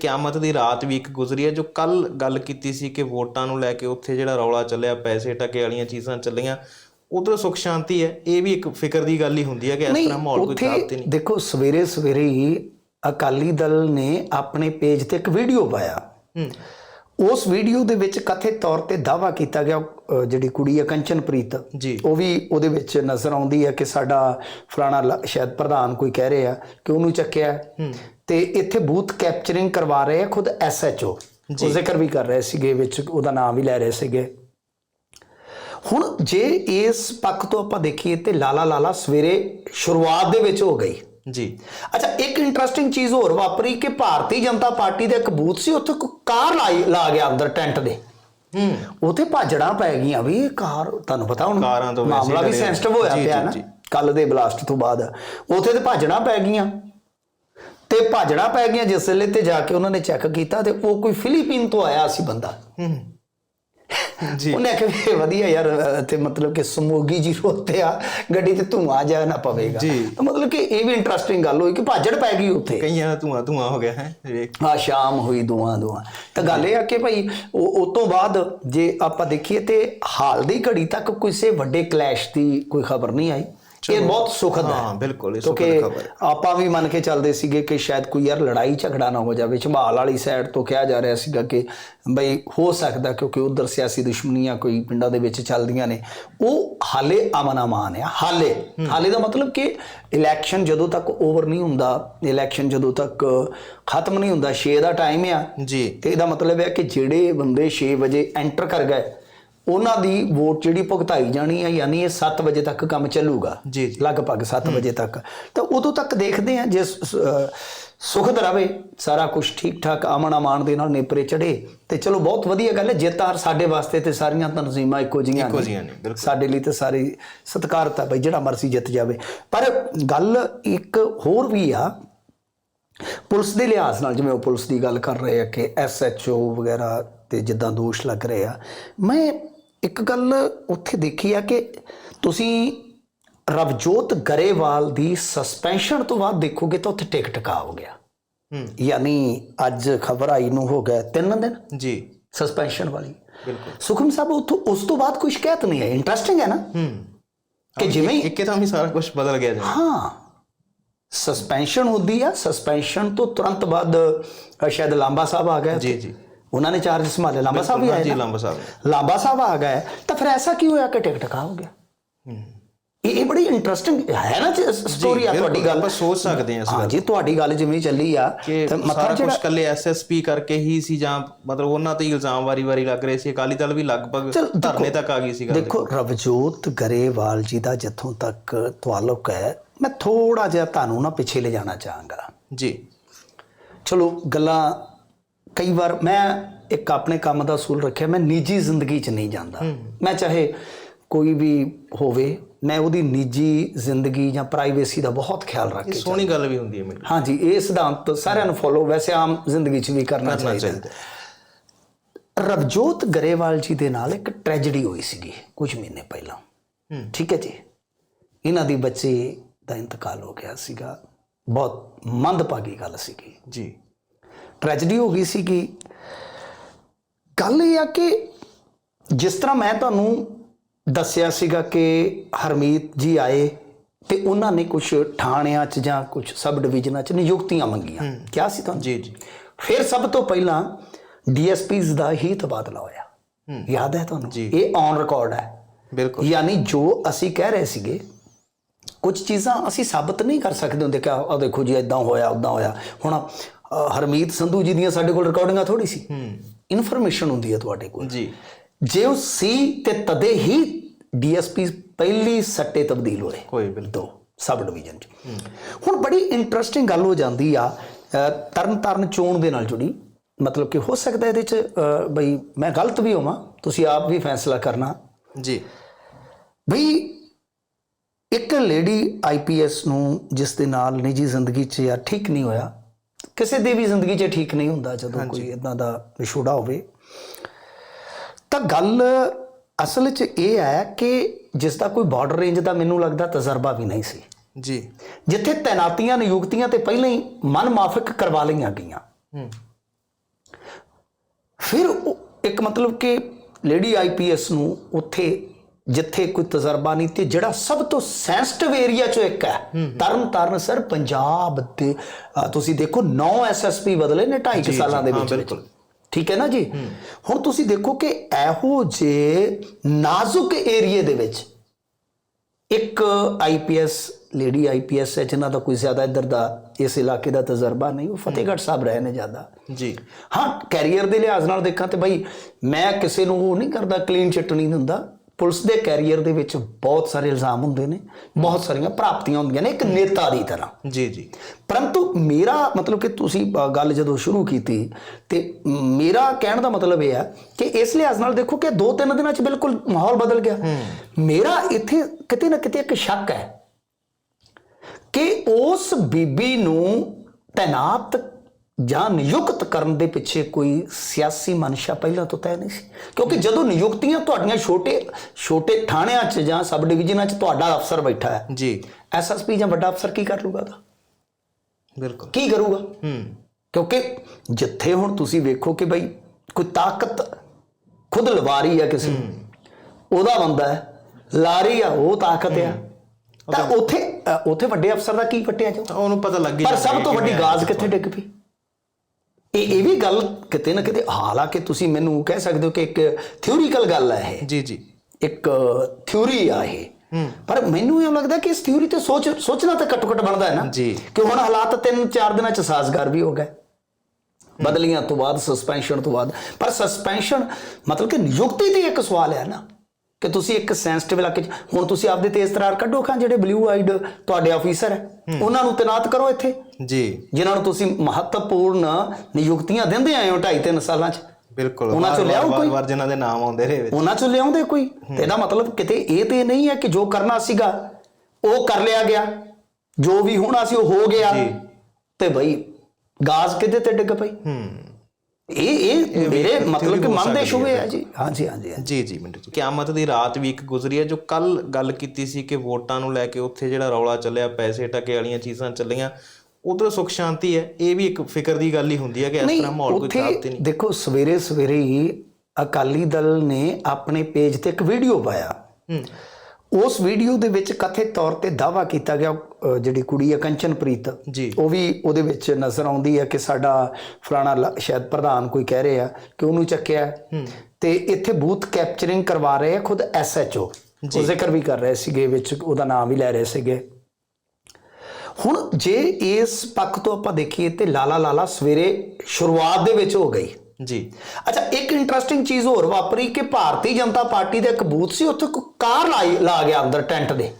ਕਿਆਮਤ ਦੀ ਰਾਤ ਵੀ ਇੱਕ ਗੁਜ਼ਰੀ ਹੈ ਜੋ ਕੱਲ ਗੱਲ ਕੀਤੀ ਸੀ ਕਿ ਵੋਟਾਂ ਨੂੰ ਲੈ ਕੇ ਉੱਥੇ ਜਿਹੜਾ ਰੌਲਾ ਚੱਲਿਆ ਪੈਸੇ ਟਕੇ ਵਾਲੀਆਂ ਚੀਜ਼ਾਂ ਚੱਲੀਆਂ ਉਧਰ ਸੁਖ ਸ਼ਾਂਤੀ ਹੈ। ਇਹ ਵੀ ਇੱਕ ਫਿਕਰ ਦੀ ਗੱਲ ਹੀ ਹੁੰਦੀ ਹੈ ਕਿ ਇਸ ਤਰ੍ਹਾਂ ਮਾਹੌਲ ਕੋਈ ਖਰਾਬ ਤੇ ਨਹੀਂ। ਦੇਖੋ ਸਵੇਰੇ ਸਵੇਰੇ ਹੀ ਅਕਾਲੀ ਦਲ ਨੇ ਆਪਣੇ ਪੇਜ ਤੇ ਇੱਕ ਵੀਡੀਓ ਪਾਇਆ। ਹੂੰ। ਉਸ ਵੀਡੀਓ ਦੇ ਵਿੱਚ ਕਥਿਤ ਤੌਰ ਤੇ ਦਾਵਾ ਕੀਤਾ ਗਿਆ ਜਿਹੜੀ ਕੁੜੀ ਹੈ ਕੰਚਨਪ੍ਰੀਤ ਜੀ। ਉਹ ਵੀ ਉਹਦੇ ਵਿੱਚ ਨਜ਼ਰ ਆਉਂਦੀ ਹੈ ਕਿ ਸਾਡਾ ਫਲਾਣਾ ਸ਼ਾਇਦ ਪ੍ਰਧਾਨ ਕੋਈ ਕਹਿ ਰਿਹਾ ਕਿ ਉਹਨੂੰ ਚੱਕਿਆ। ਤੇ ਇੱਥੇ ਬੂਥ ਕੈਪਚਰਿੰਗ ਕਰਵਾ ਰਹੇ ਆ ਖੁਦ ਐਸਐਚਓ ਉਹ ਜ਼ਿਕਰ ਵੀ ਕਰ ਰਹੇ ਸੀਗੇ ਵਿੱਚ ਉਹਦਾ ਨਾਮ ਵੀ ਲੈ ਰਹੇ ਸੀਗੇ। ਹੁਣ ਜੇ ਇਸ ਪੱਖ ਤੋਂ ਆਪਾਂ ਦੇਖੀਏ ਤੇ ਲਾਲਾ ਲਾਲਾ ਸਵੇਰੇ ਸ਼ੁਰੂਆਤ ਦੇ ਵਿੱਚ ਹੋ ਗਈ। ਜੀ। ਅੱਛਾ ਇੱਕ ਇੰਟਰਸਟਿੰਗ ਚੀਜ਼ ਹੋਰ ਵਾਪਰੀ ਕਿ ਭਾਰਤੀ ਜਨਤਾ ਪਾਰਟੀ ਦਾ ਇੱਕ ਬੂਥ ਸੀ ਉੱਥੇ ਕੋਈ ਕਾਰ ਲਾਈ ਲਾ ਗਿਆ ਅੰਦਰ ਟੈਂਟ ਦੇ। ਹੂੰ। ਉਥੇ ਭਾਜੜਾਂ ਪੈ ਗਈਆਂ ਵੀ ਕਾਰ ਤੁਹਾਨੂੰ ਪਤਾ ਹੁਣ ਮਾਮਲਾ ਵੀ। ਸੈਂਸਿਟਿਵ ਹੋਇਆ ਪਿਆ ਨਾ। ਕੱਲ ਦੇ ਬਲਾਸਟ ਤੋਂ ਬਾਅਦ। ਉਥੇ ਤੇ ਭਾਜੜਾਂ ਪੈ ਗਈਆਂ। ਤੇ ਭਾਜੜਾਂ ਪੈ ਗਈਆਂ ਜਿਸ ਵੇਲੇ ਤੇ ਜਾ ਕੇ ਉਹਨਾਂ ਨੇ ਚੈੱਕ ਕੀਤਾ ਤੇ ਉਹ ਕੋਈ ਫਿਲੀਪੀਨ ਤੋਂ ਆਇਆ ਸੀ ਬੰਦਾ। ਹੂੰ। ਜੀ। ਉਹਨੇ ਵੀ ਵਧੀਆ ਯਾਰ ਤੇ ਮਤਲਬ ਕਿ ਸਮੋਗੀ ਜੀ ਰੋਤੇ ਆ ਗੱਡੀ ਤੇ ਧੂਆਂ ਜਾ ਨਾ ਪਵੇਗਾ। ਤਾਂ ਮਤਲਬ ਕਿ ਇਹ ਵੀ ਇੰਟਰਸਟਿੰਗ ਗੱਲ ਹੋਈ ਕਿ ਭਾਜੜ ਪੈ ਗਈ ਉੱਥੇ। ਕਈਆਂ ਧੂਆਂ ਧੂਆਂ ਹੋ ਗਿਆ ਹੈ ਆ ਸ਼ਾਮ ਹੋਈ ਦੁਆ ਦੁਆ ਤਾਂ ਗੱਲ ਇਹ ਆ ਕਿ ਭਾਈ ਉਹ ਤੋਂ ਬਾਅਦ ਜੇ ਆਪਾਂ ਦੇਖੀਏ ਤੇ ਹਾਲ ਦੀ ਘੜੀ ਤੱਕ ਕਿਸੇ ਵੱਡੇ ਕਲੈਸ਼ ਦੀ ਕੋਈ ਖਬਰ ਨਹੀਂ ਆਈ। ਇਹ ਬਹੁਤ ਸੁਖਦ ਹੈ। ਹਾਂ ਬਿਲਕੁਲ ਇਹ ਸੁਖਦ ਖਬਰ ਹੈ। ਆਪਾਂ ਵੀ ਮੰਨ ਕੇ ਚੱਲਦੇ ਸੀਗੇ ਕਿ ਸ਼ਾਇਦ ਕੋਈ ਯਾਰ ਲੜਾਈ ਝਗੜਾ ਨਾ ਹੋ ਜਾਵੇ ਝਬਾਲ ਵਾਲੀ ਸਾਈਡ ਤੋਂ ਕਿਹਾ ਜਾ ਰਿਹਾ ਸੀਗਾ ਕਿ ਬਈ ਹੋ ਸਕਦਾ ਕਿਉਂਕਿ ਉਧਰ ਸਿਆਸੀ ਦੁਸ਼ਮਣੀਆਂ ਕੋਈ ਪਿੰਡਾਂ ਦੇ ਵਿੱਚ ਚੱਲਦੀਆਂ ਨੇ। ਉਹ ਹਾਲੇ ਅਮਨ ਅਮਾਨ ਆ ਹਾਲੇ। ਹਾਲੇ ਦਾ ਮਤਲਬ ਕਿ ਇਲੈਕਸ਼ਨ ਜਦੋਂ ਤੱਕ ਓਵਰ ਨਹੀਂ ਹੁੰਦਾ ਇਲੈਕਸ਼ਨ ਜਦੋਂ ਤੱਕ ਖਤਮ ਨਹੀਂ ਹੁੰਦਾ 6 ਦਾ ਟਾਈਮ ਆ। ਜੀ। ਤੇ ਇਹਦਾ ਮਤਲਬ ਹੈ ਕਿ ਜਿਹੜੇ ਬੰਦੇ 6 ਵਜੇ ਐਂਟਰ ਕਰ ਗਏ ਉਹਨਾਂ ਦੀ ਵੋਟ ਜਿਹੜੀ ਭੁਗਤਾਈ ਜਾਣੀ ਹੈ ਯਾਨੀ ਇਹ 7 ਵਜੇ ਤੱਕ ਕੰਮ ਚੱਲੂਗਾ। ਜੀ। ਲਗਭਗ 7 ਵਜੇ ਤੱਕ। ਤਾਂ ਉਦੋਂ ਤੱਕ ਦੇਖਦੇ ਹਾਂ ਜੇ ਸੁਖਦ ਰਵੇ ਸਾਰਾ ਕੁਝ ਠੀਕ ਠਾਕ ਅਮਨ ਅਮਾਨ ਦੇ ਨਾਲ ਨੇਪਰੇ ਚੜੇ ਤੇ ਚਲੋ ਬਹੁਤ ਵਧੀਆ ਗੱਲ ਹੈ ਜਿੱਤ ਹਾਰ ਸਾਡੇ ਵਾਸਤੇ ਤੇ ਸਾਰੀਆਂ ਤਨਜ਼ੀਮਾਂ ਇੱਕੋ ਜਿਹੀਆਂ ਇੱਕੋ ਜਿਹੀਆਂ ਨੇ, ਬਿਲਕੁਲ। ਸਾਡੇ ਲਈ ਤੇ ਸਾਰੀ ਸਤਿਕਾਰਤ ਬਈ ਜਿਹੜਾ ਮਰਜ਼ੀ ਜਿੱਤ ਜਾਵੇ। ਪਰ ਗੱਲ ਇੱਕ ਹੋਰ ਵੀ ਆ ਪੁਲਿਸ ਦੇ ਲਿਹਾਜ਼ ਨਾਲ ਜਿਵੇਂ ਉਹ ਪੁਲਿਸ ਦੀ ਗੱਲ ਕਰ ਰਹੇ ਆ ਕਿ ਐਸਐਚਓ ਵਗੈਰਾ ਤੇ ਜਿੱਦਾਂ ਦੋਸ਼ ਲੱਗ ਰਹੇ ਆ। ਮੈਂ ਇੱਕ ਗੱਲ ਉੱਥੇ ਦੇਖੀ ਆ ਕਿ ਤੁਸੀਂ ਰਵਜੋਤ ਗਰੇਵਾਲ ਦੀ ਸਸਪੈਂਸ਼ਨ ਤੋਂ ਬਾਅਦ ਦੇਖੋਗੇ ਤਾਂ ਉੱਥੇ ਟਿਕ ਟਕਾ ਹੋ ਗਿਆ। ਹੂੰ। ਯਾਨੀ ਅੱਜ ਖਬਰ ਆਈ ਨੂੰ ਹੋ ਗਿਆ ਤਿੰਨ ਦਿਨ। ਜੀ। ਸਸਪੈਂਸ਼ਨ ਵਾਲੀ। ਬਿਲਕੁਲ। ਸੁਖਮ ਸਾਹਿਬ ਉੱਥੋਂ ਉਸ ਤੋਂ ਬਾਅਦ ਕੋਈ ਸ਼ਿਕਾਇਤ ਨਹੀਂ ਆਈ। ਇੰਟਰਸਟਿੰਗ ਹੈ ਨਾ? ਹੂੰ। ਕਿ ਜਿਵੇਂ ਇੱਕੇ ਤਾਂ ਵੀ ਸਾਰਾ ਕੁਝ ਬਦਲ ਗਿਆ ਜੀ। ਹਾਂ। ਸਸਪੈਂਸ਼ਨ ਹੁੰਦੀ ਆ। ਸਸਪੈਂਸ਼ਨ ਤੋਂ ਤੁਰੰਤ ਬਾਅਦ ਸ਼ਾਇਦ ਲਾਂਬਾ ਸਾਹਿਬ ਆ ਗਏ ਜੀ ਜੀ। ਉਹਨਾਂ ਨੇ ਚਾਰਜ ਸੰਭਾਲੇ ਲਾਂਬਾ ਸਾਹਿਬ ਵੀ ਆਏ ਜੀ? ਲੰਬਾ ਸਾਹਿਬ। ਲਾਂਬਾ ਸਾਹਿਬ ਆ ਗਏ। ਤਾਂ ਫਿਰ ਐਸਾ ਕੀ ਹੋਇਆ ਕਿ ਟਿਕਟ ਕਾ ਹੋ ਗਿਆ? ਇਹ ਇਹ ਬੜੀ ਇੰਟਰਸਟਿੰਗ ਹੈ ਨਾ ਸਟੋਰੀ ਆ ਤੁਹਾਡੀ ਗੱਲ। ਆਪਾਂ ਸੋਚ ਸਕਦੇ ਹਾਂ ਇਸ ਹਾਂ ਜੀ ਤੁਹਾਡੀ ਗੱਲ ਜਿਵੇਂ ਚੱਲੀ ਆ ਤਾਂ ਕੁਝ ਜਿਹੜਾ ਕੱਲੇ ਐਸਐਸਪੀ ਕਰਕੇ ਹੀ ਸੀ ਜਾਂ ਮਤਲਬ ਉਹਨਾਂ ਤੇ ਇਲਜ਼ਾਮ ਵਾਰੀ-ਵਾਰੀ ਲੱਗ ਰਹੇ ਸੀ ਅਕਾਲੀ ਦਲ ਵੀ ਲਗਭਗ ਧਰਨੇ ਤੱਕ ਆ ਗਈ ਸੀ ਗੱਲ। ਦੇਖੋ ਰਵਜੋਤ ਗਰੇਵਾਲ ਜੀ ਦਾ ਜਿੱਥੋਂ ਤੱਕ ਤਾਲੁਕ ਹੈ ਮੈਂ ਥੋੜਾ ਜਿਹਾ ਤੁਹਾਨੂੰ ਨਾ ਪਿੱਛੇ ਲੈ ਜਾਣਾ ਚਾਹਾਂਗਾ। ਜੀ। ਚਲੋ ਗੱਲਾਂ ਕਈ ਵਾਰ ਮੈਂ ਇੱਕ ਆਪਣੇ ਕੰਮ ਦਾ ਅਸੂਲ ਰੱਖਿਆ ਮੈਂ ਨਿੱਜੀ ਜ਼ਿੰਦਗੀ 'ਚ ਨਹੀਂ ਜਾਂਦਾ। ਮੈਂ ਚਾਹੇ ਕੋਈ ਵੀ ਹੋਵੇ ਮੈਂ ਉਹਦੀ ਨਿੱਜੀ ਜ਼ਿੰਦਗੀ ਜਾਂ ਪ੍ਰਾਈਵੇਸੀ ਦਾ ਬਹੁਤ ਖਿਆਲ ਰੱਖ ਇਹ ਕੇ ਸੋਹਣੀ ਗੱਲ ਵੀ ਹੁੰਦੀ ਹੈ ਮੈਨੂੰ ਹਾਂਜੀ ਇਹ ਸਿਧਾਂਤ ਸਾਰਿਆਂ ਨੂੰ ਫੋਲੋ ਵੈਸੇ ਆਮ ਜ਼ਿੰਦਗੀ 'ਚ ਵੀ ਕਰਨਾ ਚਾਹੀਦਾ। ਰਵਜੋਤ ਗਰੇਵਾਲ ਜੀ ਦੇ ਨਾਲ ਇੱਕ ਟ੍ਰੈਜੇਡੀ ਹੋਈ ਸੀਗੀ ਕੁਝ ਮਹੀਨੇ ਪਹਿਲਾਂ। ਠੀਕ ਹੈ ਜੀ? ਇਹਨਾਂ ਦੀ ਬੱਚੇ ਦਾ ਇੰਤਕਾਲ ਹੋ ਗਿਆ ਸੀਗਾ। ਬਹੁਤ ਮੰਦਭਾਗੀ ਗੱਲ ਸੀਗੀ। ਜੀ। ਟ੍ਰੈਜੇਡੀ ਹੋ ਗਈ ਸੀ ਕਿ ਗੱਲ ਇਹ ਆ ਕਿ ਜਿਸ ਤਰ੍ਹਾਂ ਮੈਂ ਤੁਹਾਨੂੰ ਦੱਸਿਆ ਸੀਗਾ ਕਿ ਹਰਮੀਤ ਜੀ ਆਏ ਤੇ ਉਹਨਾਂ ਨੇ ਕੁਝ ਥਾਣਿਆਂ 'ਚ ਜਾਂ ਕੁਝ ਸਬ ਡਿਵੀਜ਼ਨਾਂ 'ਚ ਨਿਯੁਕਤੀਆਂ ਮੰਗੀਆਂ। ਕਿਹਾ ਸੀ ਤੁਹਾਨੂੰ? ਜੀ ਜੀ। ਫਿਰ ਸਭ ਤੋਂ ਪਹਿਲਾਂ ਡੀਐਸਪੀਜ਼ ਦਾ ਹੀ ਤਬਾਦਲਾ ਹੋਇਆ। ਯਾਦ ਹੈ ਤੁਹਾਨੂੰ। ਇਹ ਔਨ ਰਿਕਾਰਡ ਹੈ। ਬਿਲਕੁਲ। ਯਾਨੀ ਜੋ ਅਸੀਂ ਕਹਿ ਰਹੇ ਸੀਗੇ ਕੁਝ ਚੀਜ਼ਾਂ ਅਸੀਂ ਸਾਬਤ ਨਹੀਂ ਕਰ ਸਕਦੇ ਹੁੰਦੇ ਕਿ ਆ ਦੇਖੋ ਜੀ ਇਦਾਂ ਹੋਇਆ ਉਦਾਂ ਹੋਇਆ। ਹੁਣ ਹਰਮੀਤ ਸੰਧੂ ਜੀ ਦੀਆਂ ਸਾਡੇ ਕੋਲ ਰਿਕਾਰਡਿੰਗਾਂ ਥੋੜੀ ਸੀ। ਹੂੰ। ਇਨਫੋਰਮੇਸ਼ਨ ਹੁੰਦੀ ਹੈ ਤੁਹਾਡੇ ਕੋਲ। ਜੀ। ਜੇ ਉਹ ਸੀ ਤੇ ਤਦੇ ਹੀ ਡੀਐਸਪੀ ਪਹਿਲੀ ਸੱਟੇ ਤਬਦੀਲ ਹੋਏ। ਕੋਈ ਬਿਲਕੁਲ। ਦੋ ਸਬ ਡਿਵੀਜ਼ਨ ਚ। ਹੁਣ ਬੜੀ ਇੰਟਰਸਟਿੰਗ ਗੱਲ ਹੋ ਜਾਂਦੀ ਆ ਤਰਨ ਤਾਰਨ ਚੋਣ ਦੇ ਨਾਲ ਜੁੜੀ। ਮਤਲਬ ਕਿ ਹੋ ਸਕਦਾ ਇਹਦੇ ਚ ਬਈ ਮੈਂ ਗਲਤ ਵੀ ਹੋਵਾਂ ਤੁਸੀਂ ਆਪ ਵੀ ਫੈਸਲਾ ਕਰਨਾ। ਜੀ। ਬਈ ਇੱਕ ਲੇਡੀ ਆਈਪੀਐਸ ਨੂੰ ਜਿਸ ਦੇ ਨਾਲ ਨਿੱਜੀ ਜ਼ਿੰਦਗੀ 'ਚ ਯਾਰ ਠੀਕ ਨਹੀਂ ਹੋਇਆ ਕਿਸੇ ਦੀ ਵੀ ਜ਼ਿੰਦਗੀ 'ਚ ਠੀਕ ਨਹੀਂ ਹੁੰਦਾ ਜਦੋਂ ਕੋਈ ਇਦਾਂ ਦਾ ਵਿਛੋੜਾ ਹੋਵੇ। ਤਾਂ ਗੱਲ ਅਸਲ 'ਚ ਇਹ ਹੈ ਕਿ ਜਿਸ ਦਾ ਕੋਈ ਬਾਰਡਰ ਰੇਂਜ ਦਾ ਮੈਨੂੰ ਲੱਗਦਾ ਤਜਰਬਾ ਵੀ ਨਹੀਂ ਸੀ। ਜੀ। ਜਿੱਥੇ ਤੈਨਾਤੀਆਂ ਨਿਯੁਕਤੀਆਂ ਤੇ ਪਹਿਲਾਂ ਹੀ ਮਨ ਮਾਫ਼ਿਕ ਕਰਵਾ ਲਈਆਂ ਗਈਆਂ। ਹੂੰ। ਫਿਰ ਇੱਕ ਮਤਲਬ ਕਿ ਲੇਡੀ ਆਈਪੀਐਸ ਨੂੰ ਉੱਥੇ ਜਿੱਥੇ ਕੋਈ ਤਜਰਬਾ ਨਹੀਂ ਤੇ ਜਿਹੜਾ ਸਭ ਤੋਂ ਸੈਂਸਿਟਿਵ ਏਰੀਆ ਚੋਂ ਇੱਕ ਹੈ। ਤਰਨ ਤਾਰਨ ਸਰ ਪੰਜਾਬ ਦੇ ਤੁਸੀਂ ਦੇਖੋ 9 ਐਸਐਸਪੀ ਬਦਲੇ ਨੇ 2.5 ਸਾਲਾਂ ਦੇ ਵਿੱਚ ਬਿਲਕੁਲ। ਠੀਕ ਹੈ ਨਾ ਜੀ? ਹੁਣ ਤੁਸੀਂ ਦੇਖੋ ਕਿ ਇਹੋ ਜੇ ਨਾਜ਼ੁਕ ਏਰੀਏ ਦੇ ਵਿੱਚ ਇੱਕ ਆਈਪੀਐਸ ਲੇਡੀ ਆਈਪੀਐਸ ਹੈ ਜਿਨ੍ਹਾਂ ਦਾ ਕੋਈ ਜ਼ਿਆਦਾ ਇੱਧਰ ਦਾ ਇਸ ਇਲਾਕੇ ਦਾ ਤਜਰਬਾ ਨਹੀਂ ਉਹ ਫਤਿਹਗੜ੍ਹ ਸਾਹਿਬ ਰਹੇ ਨੇ ਜ਼ਿਆਦਾ। ਜੀ। ਹਾਂ ਕੈਰੀਅਰ ਦੇ ਲਿਹਾਜ਼ ਨਾਲ ਦੇਖਾਂ ਤੇ ਬਈ ਮੈਂ ਕਿਸੇ ਨੂੰ ਉਹ ਨਹੀਂ ਕਰਦਾ ਕਲੀਨ ਚਿੱਟ ਨਹੀਂ ਦਿੰਦਾ। ਪੁਲਿਸ ਦੇ ਕੈਰੀਅਰ ਦੇ ਵਿੱਚ ਬਹੁਤ ਸਾਰੇ ਇਲਜ਼ਾਮ ਹੁੰਦੇ ਨੇ ਬਹੁਤ ਸਾਰੀਆਂ ਪ੍ਰਾਪਤੀਆਂ ਹੁੰਦੀਆਂ ਨੇ ਇੱਕ ਨੇਤਾ ਦੀ ਤਰ੍ਹਾਂ। ਜੀ ਜੀ। ਪਰੰਤੂ ਮੇਰਾ ਮਤਲਬ ਕਿ ਤੁਸੀਂ ਗੱਲ ਜਦੋਂ ਸ਼ੁਰੂ ਕੀਤੀ ਤੇ ਮੇਰਾ ਕਹਿਣ ਦਾ ਮਤਲਬ ਇਹ ਹੈ ਕਿ ਇਸ ਲਿਹਾਜ਼ ਨਾਲ ਦੇਖੋ ਕਿ ਦੋ ਤਿੰਨ ਦਿਨਾਂ 'ਚ ਬਿਲਕੁਲ ਮਾਹੌਲ ਬਦਲ ਗਿਆ। ਮੇਰਾ ਇੱਥੇ ਕਿਤੇ ਨਾ ਕਿਤੇ ਇੱਕ ਸ਼ੱਕ ਹੈ ਕਿ ਉਸ ਬੀਬੀ ਨੂੰ ਤੈਨਾਤ ਜਾਂ ਨਿਯੁਕਤ ਕਰਨ ਦੇ ਪਿੱਛੇ ਕੋਈ ਸਿਆਸੀ ਮਨਸ਼ਾ ਪਹਿਲਾਂ ਤੋਂ ਤੈਅ ਨਹੀਂ ਸੀ? ਕਿਉਂਕਿ ਜਦੋਂ ਨਿਯੁਕਤੀਆਂ ਤੁਹਾਡੀਆਂ ਛੋਟੇ ਛੋਟੇ ਥਾਣਿਆਂ 'ਚ ਜਾਂ ਸਬ ਡਿਵੀਜ਼ਨਾਂ 'ਚ ਤੁਹਾਡਾ ਅਫਸਰ ਬੈਠਾ ਹੈ। ਜੀ। ਐਸਐਸਪੀ ਜਾਂ ਵੱਡਾ ਅਫਸਰ ਕੀ ਕਰ ਲੂਗਾ ਉਹਦਾ? ਬਿਲਕੁਲ। ਕੀ ਕਰੂਗਾ? ਹੂੰ। ਕਿਉਂਕਿ ਜਿੱਥੇ ਹੁਣ ਤੁਸੀਂ ਵੇਖੋ ਕਿ ਬਈ ਕੋਈ ਤਾਕਤ ਖੁਦ ਲਵਾਰੀ ਹੈ ਕਿਸੇ ਨੂੰ। ਉਹਦਾ ਬੰਦਾ ਹੈ ਲਾਰੀ ਆ ਉਹ ਤਾਕਤ ਆ। ਤਾਂ ਉੱਥੇ ਉੱਥੇ ਵੱਡੇ ਅਫਸਰ ਦਾ ਕੀ ਪੱਟਿਆ ਜਾ ਉਹਨੂੰ ਪਤਾ ਲੱਗ ਹੀ ਪਰ ਸਭ ਤੋਂ ਵੱਡੀ ਗਾਜ਼ ਕਿੱਥੇ ਡਿੱਗ ਪਈ? ਇਹ ਇਹ ਵੀ ਗੱਲ ਕਿਤੇ ਨਾ ਕਿਤੇ ਹਾਲਾਂਕਿ ਤੁਸੀਂ ਮੈਨੂੰ ਕਹਿ ਸਕਦੇ ਹੋ ਕਿ ਇੱਕ ਥਿਊਰੀਕਲ ਗੱਲ ਹੈ ਇਹ। ਜੀ ਜੀ। ਇੱਕ ਥਿਊਰੀ ਆ ਇਹ। ਪਰ ਮੈਨੂੰ ਇਹ ਲੱਗਦਾ ਕਿ ਇਸ ਥਿਊਰੀ ਤੇ ਸੋਚ ਸੋਚਣਾ ਤਾਂ ਘੱਟੋ ਘੱਟ ਬਣਦਾ ਹੈ ਨਾ। ਜੀ। ਕਿ ਹੁਣ ਹਾਲਾਤ ਤਿੰਨ ਚਾਰ ਦਿਨਾਂ ਚ ਸਾਜ਼ਗਾਰ ਵੀ ਹੋ ਗਏ। ਬਦਲੀਆਂ ਤੋਂ ਬਾਅਦ ਸਸਪੈਂਸ਼ਨ ਤੋਂ ਬਾਅਦ। ਪਰ ਸਸਪੈਂਸ਼ਨ ਮਤਲਬ ਕਿ ਨਿਯੁਕਤੀ ਤੇ ਇੱਕ ਸਵਾਲ ਹੈ ਨਾ। ਕਿ ਤੁਸੀਂ ਇੱਕ ਸੈਂਸਿਟਿਵ ਇਲਾਕੇ 'ਚ ਹੁਣ ਤੁਸੀਂ ਆਪਦੇ ਤੇਜ਼ ਤਰਾਰ ਕੱਢੋ ਖਾਂ ਜਿਹੜੇ ਬਲੂ ਆਈਡ ਤੁਹਾਡੇ ਆਫੀਸਰ ਹੈ। ਉਹਨਾਂ ਨੂੰ ਤੈਨਾਤ ਕਰੋ ਇੱਥੇ। ਜੀ। ਜਿਨ੍ਹਾਂ ਨੂੰ ਤੁਸੀਂ ਮਹੱਤਵਪੂਰਨ ਨਿਯੁਕਤੀਆਂ ਦਿੰਦੇ ਆਏ ਹੋ 2.5 3 ਸਾਲਾਂ 'ਚ। ਬਿਲਕੁਲ। ਉਹਨਾਂ ਚੋਂ ਲਿਆਓ ਕੋਈ? ਵਾਰ ਜਿਨ੍ਹਾਂ ਦੇ ਨਾਮ ਆਉਂਦੇ ਰਹੇ ਵਿੱਚ। ਉਹਨਾਂ ਚੋਂ ਲਿਆਉਂਦੇ ਕੋਈ। ਤੇ ਇਹਦਾ ਮਤਲਬ ਕਿਤੇ ਇਹ ਤੇ ਨਹੀਂ ਹੈ ਕਿ ਜੋ ਕਰਨਾ ਸੀਗਾ ਉਹ ਕਰ ਲਿਆ ਗਿਆ। ਜੋ ਵੀ ਹੋਣਾ ਸੀ ਉਹ ਹੋ ਗਿਆ। ਤੇ ਬਈ ਗਾਜ਼ ਕਿਤੇ ਤੇ ਡਿੱਗ ਪਈ? ਹੂੰ। ਇਹ ਇਹ ਮੇਰੇ ਮਤਲਬ ਕਿ ਮਨ ਦੇ ਸ਼ੁਬੇ ਹੈ। ਹੈ ਜੀ। ਹਾਂਜੀ ਹਾਂਜੀ। ਜੀ ਜੀ ਮਿੰਟੂ ਜੀ। ਕਿਆਮਤ ਦੀ ਰਾਤ ਵੀ ਇੱਕ ਗੁਜ਼ਰੀ ਹੈ ਜੋ ਕੱਲ ਗੱਲ ਕੀਤੀ ਸੀ ਕਿ ਵੋਟਾਂ ਨੂੰ ਲੈ ਕੇ ਉੱਥੇ ਜਿਹੜਾ ਰੌਲਾ ਚੱਲਿਆ ਪੈਸੇ ਟਕੇ ਵਾਲੀਆਂ ਚੀਜ਼ਾਂ ਚੱਲੀਆਂ ਉਧਰ ਸੁਖ ਸ਼ਾਂਤੀ ਹੈ। ਇਹ ਵੀ ਇੱਕ ਫਿਕਰ ਦੀ ਗੱਲ ਹੀ ਹੁੰਦੀ ਹੈ ਕਿ ਇਸ ਤਰ੍ਹਾਂ ਮਾਹੌਲ ਕੋਈ ਖਰਾਬ ਤੇ ਨਹੀਂ। ਦੇਖੋ ਸਵੇਰੇ ਸਵੇਰੇ ਹੀ ਅਕਾਲੀ ਦਲ ਨੇ ਆਪਣੇ ਪੇਜ ਤੇ ਇੱਕ ਵੀਡੀਓ ਪਾਇਆ। ਹੂੰ। ਉਸ ਵੀਡੀਓ ਦੇ ਵਿੱਚ ਕਥਿਤ ਤੌਰ ਤੇ ਦਾਵਾ ਕੀਤਾ ਗਿਆ ਜਿਹੜੀ ਕੁੜੀ ਹੈ ਕੰਚਨਪ੍ਰੀਤ। ਉਹ ਵੀ ਉਹਦੇ ਵਿੱਚ ਨਜ਼ਰ ਆਉਂਦੀ ਹੈ ਕਿ ਸਾਡਾ ਫਲਾਣਾ ਸ਼ਾਇਦ ਪ੍ਰਧਾਨ ਕੋਈ ਕਹਿ ਰਿਹਾ ਕਿ ਉਹਨੂੰ ਚੱਕਿਆ। ਤੇ ਇੱਥੇ ਬੂਥ ਕੈਪਚਰਿੰਗ ਕਰਵਾ ਰਹੇ ਆ ਖੁਦ ਐਸਐਚਓ। ਉਹ ਜ਼ਿਕਰ ਵੀ ਕਰ ਰਹੇ ਸੀਗੇ ਵਿੱਚ ਉਹਦਾ ਨਾਮ ਵੀ ਲੈ ਰਹੇ ਸੀਗੇ। ਹੁਣ ਜੇ ਇਸ ਪੱਖ ਤੋਂ ਆਪਾਂ ਦੇਖੀਏ ਤੇ ਲਾਲਾ ਲਾਲਾ ਸਵੇਰੇ ਸ਼ੁਰੂਆਤ ਦੇ ਵਿੱਚ ਹੋ ਗਈ। ਜੀ। ਅੱਛਾ, ਇੱਕ ਇੰਟਰਸਟਿੰਗ ਚੀਜ਼ ਹੋਰ ਵਾਪਰੀ ਕਿ ਭਾਰਤੀ ਜਨਤਾ ਪਾਰਟੀ ਦਾ ਇੱਕ ਬੂਥ ਸੀ, ਉੱਥੇ ਕਾਰ ਲਾਈ ਲਾ ਗਿਆ ਅੰਦਰ ਟੈਂਟ ਦੇ।